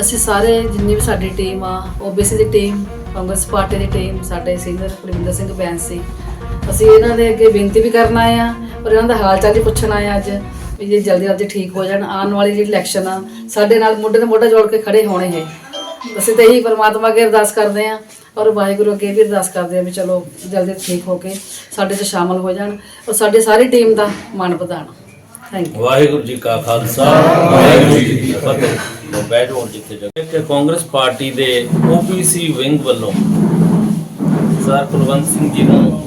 ਅਸੀਂ ਸਾਰੇ ਜਿੰਨੀ ਵੀ ਸਾਡੀ ਟੀਮ ਆ ਓਬੀਸੀ ਦੀ ਟੀਮ ਕਾਂਗਰਸ ਪਾਰਟੀ ਦੀ ਟੀਮ ਸਾਡੇ ਸੀਨੀਅਰ ਕੁਲਵਿੰਦਰ ਸਿੰਘ ਬੈਂਸ ਸੀ। ਅਸੀਂ ਇਹਨਾਂ ਦੇ ਅੱਗੇ ਬੇਨਤੀ ਵੀ ਕਰਨ ਆਏ ਆ ਔਰ ਇਹਨਾਂ ਦਾ ਹਾਲ ਚਾਲ ਵੀ ਪੁੱਛਣ ਆਏ ਆ ਅੱਜ ਵੀ ਜੇ ਜਲਦੀ ਜਲਦੀ ਠੀਕ ਹੋ ਜਾਣ, ਆਉਣ ਵਾਲੀ ਜਿਹੜੀ ਇਲੈਕਸ਼ਨ ਆ, ਸਾਡੇ ਨਾਲ ਮੋਢੇ ਨਾਲ ਮੋਢਾ ਜੋੜ ਕੇ ਖੜੇ ਹੋਣੇ ਹੈ ਅਸੀਂ ਤਾਂ ਇਹੀ ਪਰਮਾਤਮਾ ਅੱਗੇ ਅਰਦਾਸ ਕਰਦੇ ਆ ਔਰ ਵਾਹਿਗੁਰੂ ਅੱਗੇ ਵੀ ਅਰਦਾਸ ਕਰਦੇ ਆ ਵੀ ਚਲੋ ਜਲਦੀ ਠੀਕ ਹੋ ਕੇ ਸਾਡੇ 'ਚ ਸ਼ਾਮਲ ਹੋ ਜਾਣ ਔਰ ਸਾਡੀ ਸਾਰੀ ਟੀਮ ਦਾ ਮਾਣ ਵਧਾਣ ਥੈਂਕ ਯੂ ਵਾਹਿਗੁਰੂ ਜੀ ਕਾ ਖਾਲਸਾ, ਵਾਹਿਗੁਰੂ ਜੀ ਕੀ ਫਤਿਹ। ਲੋ ਬੈਠੋ ਜਿੱਥੇ ਜਗ੍ਹਾ ਕਿ ਕਾਂਗਰਸ ਪਾਰਟੀ ਦੇ ਓਬੀਸੀ ਵਿੰਗ ਵੱਲੋਂ ਸਰ ਕੁਲਵੰਤ ਸਿੰਘ ਜੀ ਨੂੰ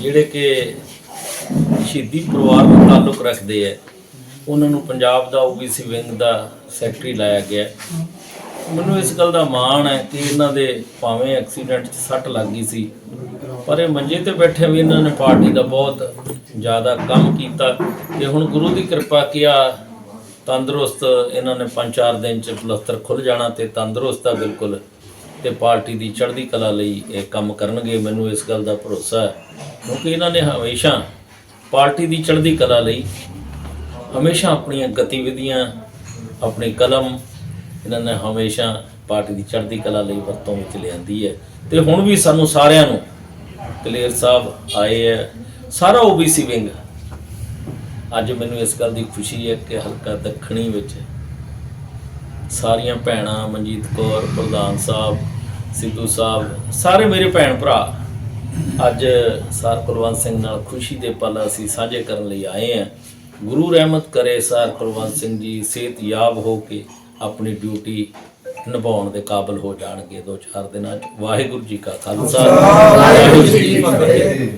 ਜਿਹੜੇ ਕਿ ਸ਼ਹੀਦੀ ਪਰਿਵਾਰ ਨਾਲ ਤਾਲੁਕ ਰੱਖਦੇ ਹੈ ਉਹਨਾਂ ਨੂੰ ਪੰਜਾਬ ਦਾ ਓਬੀਸੀ ਵਿੰਗ ਦਾ ਸੈਕਟਰੀ ਲਾਇਆ ਗਿਆ। ਮੈਨੂੰ ਇਸ ਗੱਲ ਦਾ ਮਾਣ ਹੈ ਕਿ ਇਹਨਾਂ ਦੇ ਭਾਵੇਂ ਐਕਸੀਡੈਂਟ 'ਚ ਸੱਟ ਲੱਗ ਗਈ ਸੀ, ਪਰ ਇਹ ਮੰਜੇ ਤੇ ਬੈਠੇ ਵੀ ਇਹਨਾਂ ਨੇ ਪਾਰਟੀ ਦਾ ਬਹੁਤ ਜ਼ਿਆਦਾ ਕੰਮ ਕੀਤਾ। ਤੇ ਹੁਣ ਗੁਰੂ ਦੀ ਕਿਰਪਾ ਕਿਆ ਤੰਦਰੁਸਤ ਇਹਨਾਂ ਨੇ ਪੰਜ ਚਾਰ ਦਿਨ ਚ ਪਲਸਤਰ ਖੁੱਲ ਜਾਣਾ ਤੇ ਤੰਦਰੁਸਤ ਆ ਬਿਲਕੁਲ ਤੇ ਪਾਰਟੀ ਦੀ ਚੜ੍ਹਦੀ ਕਲਾ ਲਈ ਇਹ ਕੰਮ ਕਰਨਗੇ, ਮੈਨੂੰ ਇਸ ਗੱਲ ਦਾ ਭਰੋਸਾ ਹੈ। ਕਿਉਂਕਿ ਇਹਨਾਂ ਨੇ ਹਮੇਸ਼ਾ ਪਾਰਟੀ ਦੀ ਚੜ੍ਹਦੀ ਕਲਾ ਲਈ ਹਮੇਸ਼ਾ ਆਪਣੀਆਂ ਗਤੀਵਿਧੀਆਂ, ਆਪਣੀ ਕਲਮ ਇਹਨਾਂ ਨੇ ਹਮੇਸ਼ਾ ਪਾਰਟੀ ਦੀ ਚੜ੍ਹਦੀ ਕਲਾ ਲਈ ਵਰਤੋਂ ਵਿੱਚ ਲਿਆਂਦੀ ਹੈ। ਤੇ ਹੁਣ ਵੀ ਸਾਨੂੰ ਸਾਰਿਆਂ ਨੂੰ ਕਲੇਰ ਸਾਹਿਬ ਆਏ ਹੈ, ਸਾਰਾ ਓਬੀਸੀ ਵਿੰਗ ਅੱਜ ਮੈਨੂੰ ਇਸ ਗੱਲ ਦੀ ਖੁਸ਼ੀ ਹੈ ਕਿ ਹਲਕਾ ਦੱਖਣੀ ਵਿੱਚ ਸਾਰੀਆਂ ਭੈਣਾਂ ਮਨਜੀਤ ਕੌਰ ਪ੍ਰਧਾਨ ਸਾਹਿਬ ਸਿੱਧੂ ਸਾਹਿਬ ਸਾਰੇ ਮੇਰੇ ਭੈਣ ਭਰਾ ਅੱਜ ਸਰ ਕੁਲਵੰਤ ਸਿੰਘ ਨਾਲ ਖੁਸ਼ੀ ਦੇ ਪਲ ਅਸੀਂ ਸਾਂਝੇ ਕਰਨ ਲਈ ਆਏ ਹਾਂ। ਗੁਰੂ ਰਹਿਮਤ ਕਰੇ ਸਰ ਕੁਲਵੰਤ ਸਿੰਘ ਜੀ ਸਿਹਤਯਾਬ ਹੋ ਕੇ ਆਪਣੀ ਡਿਊਟੀ ਨਿਭਾਉਣ ਦੇ ਕਾਬਿਲ ਹੋ ਜਾਣਗੇ ਦੋ ਚਾਰ ਦਿਨਾਂ ਚ। ਵਾਹਿਗੁਰੂ ਜੀ ਕਾ ਖਾਲਸਾ। ਵਾਹਿਗੁਰੂ ਜੀ ਕੀ ਫਤਿਹ।